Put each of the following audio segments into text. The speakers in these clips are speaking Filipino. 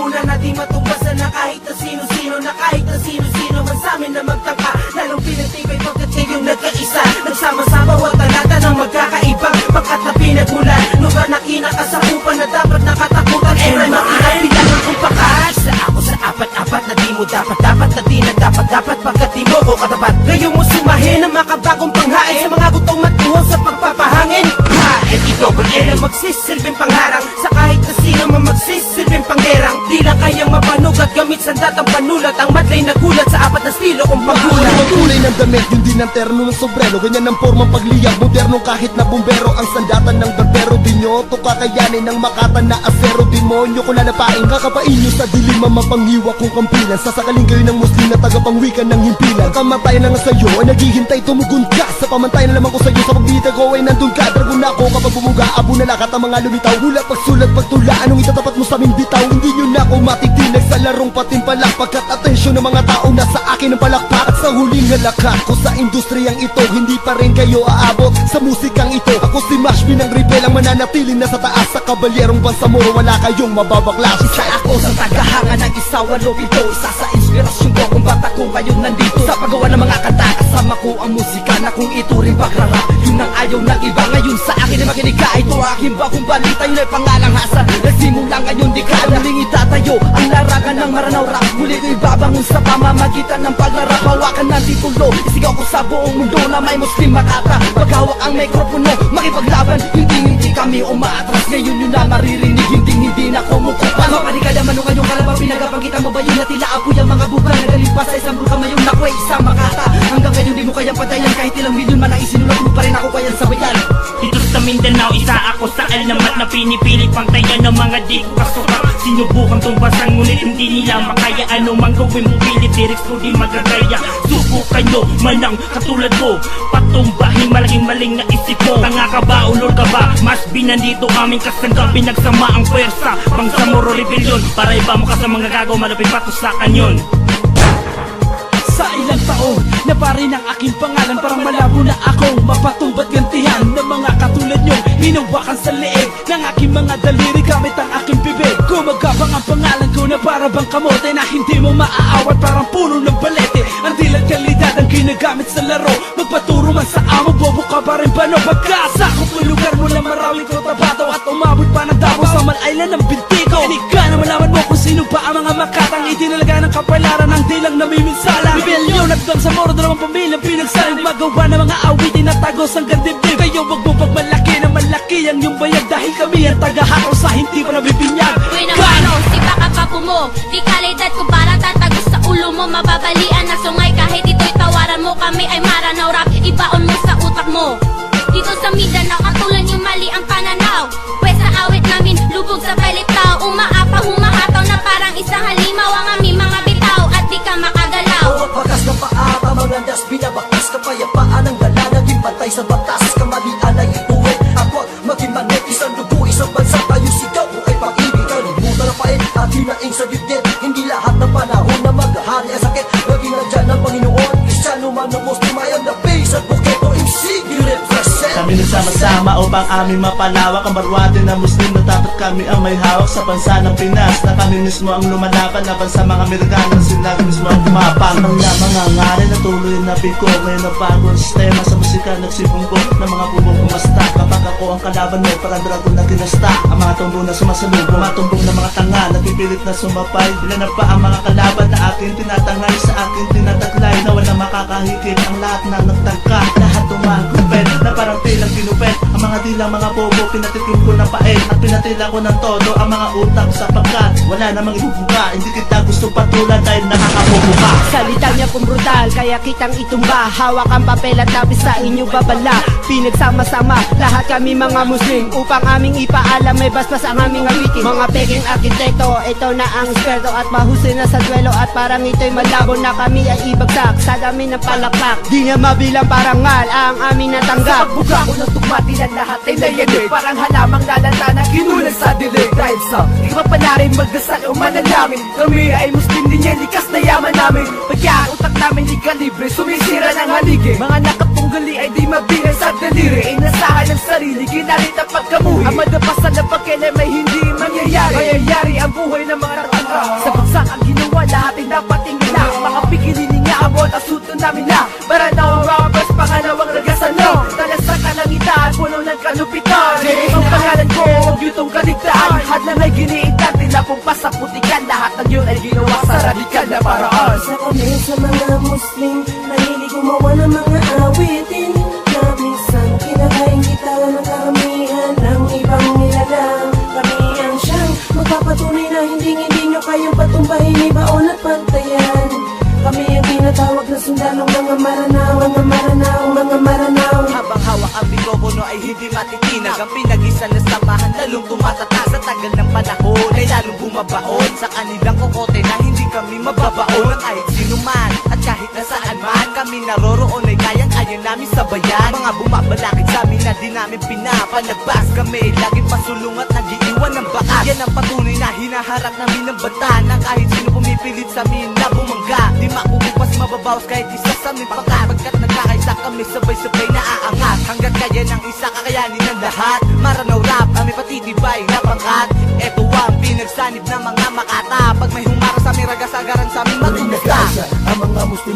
Inuuna na di matubasan na kahit na sino-sino Na kahit na sino-sino man sa amin na magtangka Lalong pinagtibay pagkat siya yung nagkaisa Nagsama-sama wa talata ng magkakaibang Pagkat na pinagmulan Lugar na kinakasakupan na dapat nakatakutan Eh may makilang bilangan kong pakas Sa ako sa apat-apat na di mo dapat Dapat na di na dapat dapat Pagkat di mo ko katapat. Ngayon mo sumahin ang makabagong panghain Sa mga gutom at tuhon sa pagpapahangin. Ha! Ba na magsisilbing pangharang kayang mapanog at sandatang panulat Ang madlay na gulat sa apat na stilo kong paggulat Ang kulay ng damit, yun din ang terno ng sombrero. Ganyan ang formang pagliyab, moderno kahit na bumbero. Ang sandatan ng barbero, di nyo to kakayanin Ng makatan na asero, demonyo ko lalapain Kakapain nyo sa dilim ang mapanghiwa kong kampilan. Sasakaling kayo ng muslim na tagapangwikan ng himpilan. Kamatay na nga sa'yo, ay naghihintay tumugon ka. Sa pamantay na naman ko sa'yo, sa pagbita ko ay nandun ka. Dragon ako kapag bumuga, abo na lakat ang mga lumitaw. Hula pagsulat, pagtula, anong itatapat mo sa aming Hindi nyo na ako matitinag sa larong patimpalak Pagkat atensyon ng mga tao na sa akin ang palakpak. At sa huling halakat ko sa industriyang ito Hindi pa rin kayo aabot. Sa musikang ito Ako si Mashby ng rebel. Ang mananatiling nasa taas Sa kabalyerong bansamoro wala kayong mababaklas. Isa ako sa tagahanga ng isa walo ito. Isa sa inspirasyon ko kung bata ko ngayon nandito. Sa paggawa ng mga kanta kasama ko ang musika Na kung ito rin pagrarap Yun ang ayaw ng iba Ngayon sa makinig ka Ito aking bagong balita Yun ay pangalang hasa Nagsimula ngayon di ka Muling itatayo. Ang larangan ng maranaw rap Muli ko ibabangon sa pamamagitan ng pagrarap Hawakan ng titulo Isigaw ko sa buong mundo na may muslim makata. Paghawak ang mikropono Makipaglaban Hindi hindi kami umaatras. Ngayon yun na maririnig Hindi hindi na kumukupa. Mapanig naman nung kanyong kalabang Pinagapangkita mo ba? Yun na tila apoy ang mga buka Nagaling pa sa isang bruka mayong nakway isang makata. Hanggang ngayon di mo kayang patayan ng mga di ko kasukat. Sinubukan tumbasan ngunit hindi nila makaya. Ano mang gawin mo pilit, lyrics ko di magagaya. Subukan nyo, manang katulad ko. Patumbahin malaking maling na isip mo Tanga ka ba, ulol ka ba? Mas binandito aming kasangga Pinagsama ang pwersa Pang Samoro Rebellion Para iba mo ka sa mga gago Malapit pa to sa kanyon Sa ilang taon na pare ng aking pangalan. Parang malabo na ako Mapatumbat gantihan ng mga katulad nyo. Hinawakan sa leeg ng aking mga daliri Gamit ang aking bibig. Gumagabang ang pangalan ko na para bang kamote Na hindi mo maaawat. Parang puno ng balete Ang dilang kalidad ang ginagamit sa laro. Magpaturo man sa amo Bobo ka pa rin ba no Pagkasa ko po lugar mo na maraming kotabato At umabot pa ng Davao sa Malaylan ng Bintigo. Inig ka na malaman mo kung sino ba ang mga makatang Itinalaga ng kapalaran ng dilang namiminsala Nagdang sa moro dalawang pamilyang pinagsaling Magawa ng mga awitin na tagos ang gandibdib. Kayo wag mo pagmalaki na malaki ang iyong bayag Dahil kami ang tagahakaw sa hindi pa nabibinyag upang aming mapalawak? Ang barwate na Muslim na dapat kami ang may hawak Sa bansa ng Pinas. Na kami mismo ang lumalaban Laban sa mga Amerikano. Sila mismo ang kumapang Ang na mga ngari na tuloy na bigo Ngayon ang sistema sa musika Nagsibunggo ng mga bubong kumasta Kapag ako ang kalaban mo parang dragon na kinasta. Ang mga tumbong na sumasalubong. Mga tumbong na mga tanga Napipilit na sumapay. Ilan na pa ang mga kalaban na akin tinatangay Sa akin tinataglay Na walang makakahigit ang lahat na nagtangka mga dilang mga bobo pinatikim ko ng paet At pinatila ko ng todo ang mga utak sapagkat Wala namang ibubuka Hindi kita gusto patulan dahil nakakabobo ka. Salita niya kung brutal, kaya kitang itumba. Hawak ang papel at lapis sa inyo babala. Pinagsama-sama, lahat kami mga Muslim. Upang aming ipaalam, may basbas ang aming awitin. Mga peking arkitekto, ito na ang eksperto At mahusay na sa duelo. At parang ito'y malabo Na kami ay ibagsak sa dami ng palaklak Di niya mabilang parangal ang aming natanggap. Pagbuga ko ng tugmati na lahat ay nayanig Parang halamang lalanta na kinulang sa dilig Dahil sa di pa na rin magdasal o manalangin Kami ay Muslim din yan, likas na yaman namin. Pagka ang utak namin di kalibre, sumisira ng haligi. Mga nakapunggali ay di mabilang sa daliri. Inasahan ng sarili, ginalit ang pagkamuhi. Ang madapasan na pagkailan may hindi mangyayari. Mayayari ang buhay ng mga tanga Sa bagsakang ginawa lahat ay dapat Tinapumpas sa putikan Lahat ng yun ay ginawa sa radikal na paraan. Sa kami sa mga Muslim Mahilig gumawa ng mga awitin Na minsan kinakain kita ng karamihan Ng ibang nilalang Kami ang siyang magpapatunay na hindi hindi nyo kayang patumbahin Ibaon at pantayan. Kami ang tinatawag na sundalong mga maranaw Mga maranaw, mga maranaw ang mikropono ay hindi matitinag. Ang pinag-isa na samahan lalong tumatata Sa tagal ng panahon. Ay lalong bumabaon Sa kanilang kokote na hindi kami mababaon. Ng kahit sino man at kahit nasaan man Kami naroroon ay kayang-kaya namin sabayan. Mga bumabalakid sa amin na di namin pinapalabas Kami ay laging pasulong at nag-iiwan ng bakas Yan ang patunay na hinaharap namin ng banta Na kahit sino pumipilit sa amin na bumangga. Di makukupas mababawas kahit isa sa amin pangkat. Pagkat nagkakaisa kami sabay-sabay na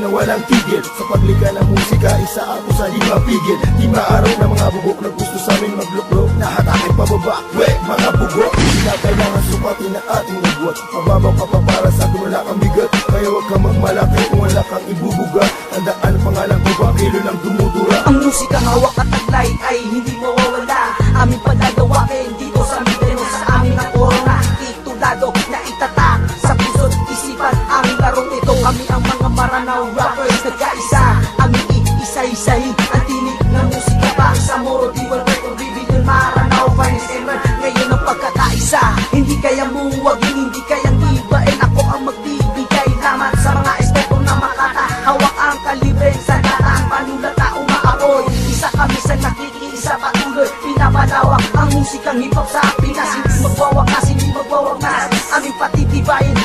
na walang tigil. Sa paglikha ng musika, isa ako sa di mapigil Di maaraw na mga bubok na gusto sa amin magluklok. Na hatakin pababa, we, mga bugok Hindi na kailangan sukatin ang ating nagwat Mababaw ka pa para sa akin wala kang bigat. Kaya huwag kang magmalaki kung wala kang ibubuga. Tandaan ang pangalan ko ba, kilo lang dumudura. Ang musikang hawak at taglay ay hindi mawawala. Aming pagdadawakin dito sa Mindanao Sa aming na corona. Titulado na itatak Sa puso't isipan aming ito. Kami ang mga maranaw rappers Nagkaisa Aming iisa-isahin Ang tinig ng musika pa Sa moro diwal record Bibilin maranaw. Finest ever Ngayon ang pagkakaisa. Hindi kaya muwagin Hindi kayang ibain Ako ang magbibigay. Lamat sa mga estepo na makata. Hawak ang kalibre sa data Ang panulata umaapoy Isa kami sa nakikiisa. Patuloy Pinapalawak ang musikang hip-hop sa Pinas. Hindi magwawakas, hindi magwawakas Aming patitibayin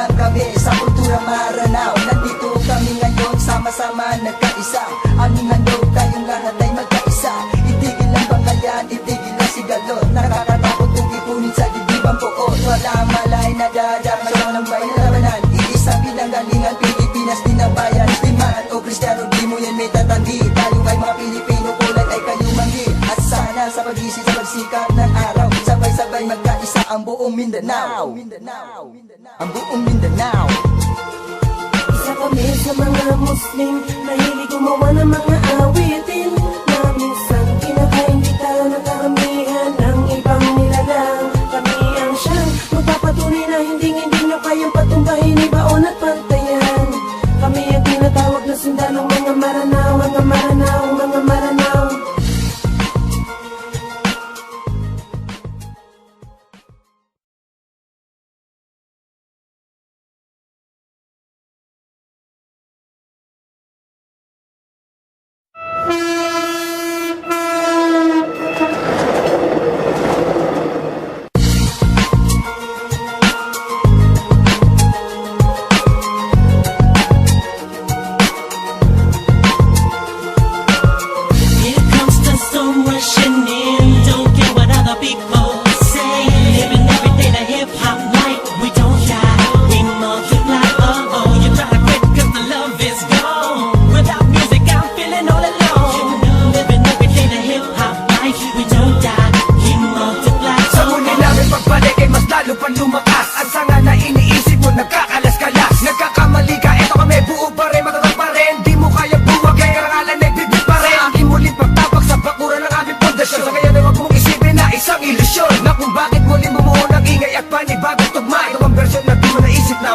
Isinilang kami sa kultura Maranao Nandito kami ngayon, sama-sama nagkaisa. Aming handog, tayong lahat ay magkaisa. Itigil ang bangkayan, itigil ang sigalot Nakakatakot kung ipunin sa dibdibang buot Wala malay na dadarma siya ng bayan labanan Iisa pinanggalingan, Pilipinas din ang bayan. Musliman o Kristiyano, di mo yan may tatanggi. Tayo ay mga Pilipino, kulay ay kayo manggi. At sana sa pag-isip sa pagsikat ng araw Sabay-sabay magkaisa ang buong Mindanao. Ang buong Mahilig gumawa ng mga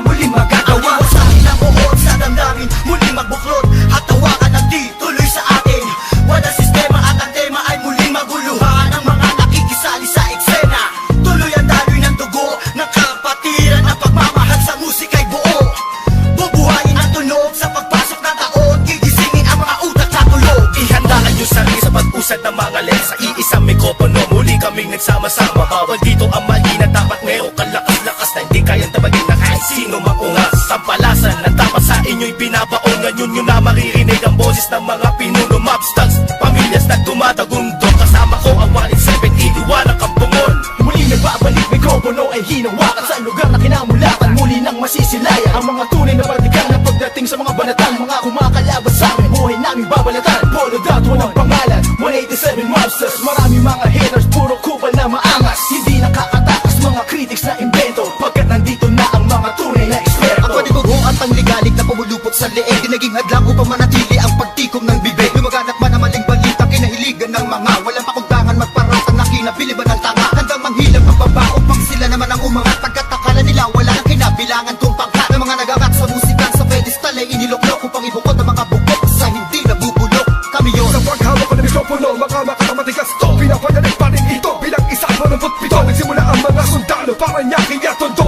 muling magagawa Sa akin ang buhok sa damdamin Muli magbuklod at tawakan ng di tuloy sa atin. Wala sistema at ang tema ay muling maguluhan Ang mga nakikisali sa eksena. Tuloy ang daloy ng dugo Ng kapatiran ang pagmamahal sa musika'y buo. Bubuhayin ang tunog sa pagpasok ng taon. Gigisingin ang mga utak sa tulog Ihandaan yung sarili sa pag-usad ng mga lens Sa iisang mikropono. Muli kaming nagsama-sama. Bawal dito ang mali na dapat meron kalakas-lakas boses ng mga pinuno mobstocks Pamilyas na tumatagundo Kasama ko ang 170 Iwalang kampungon Muling nagbabalik mikropono ay hinawakan Sa lugar na kinamulatan Muli nang masisilayan Ang mga tunay na partikan Na pagdating sa mga banatan Mga kumakalabas sa amin Buhay namin babalatan. Polo dot, walang pangalan. 187 mobsters. Marami mga haters Puro kupal na maangas. Hindi nakakatakas Mga critics na invento Pagkat nandito na ang mga tunay na eksperto. Ako di ko at ang legalik na pumulupot sa leeg. Naging hadlang upang manan puno Mga makamatigas to. Pinapadalik pa rin ito Bilang isa manubot pito. Nagsimula ang mga sundalo Para niya kaya tondo.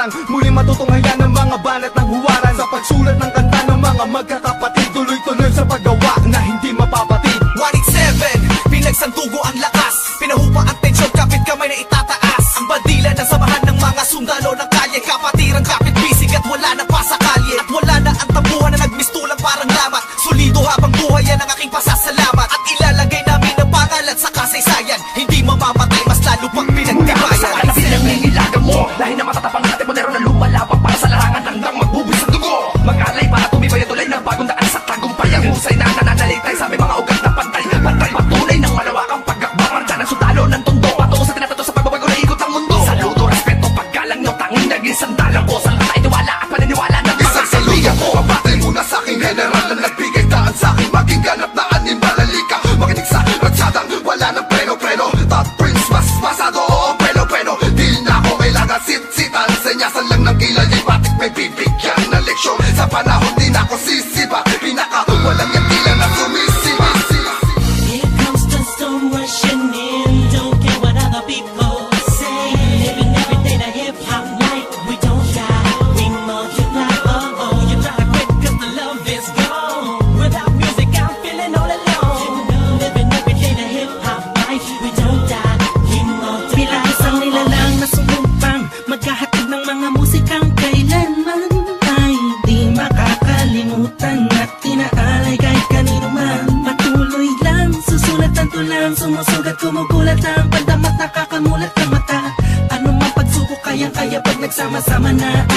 harang Muling matutunghayan ng mga banat ng huwaran. Sa pagsulat ng kanta ng mga magkakapatid Tuloy-tuloy sa pag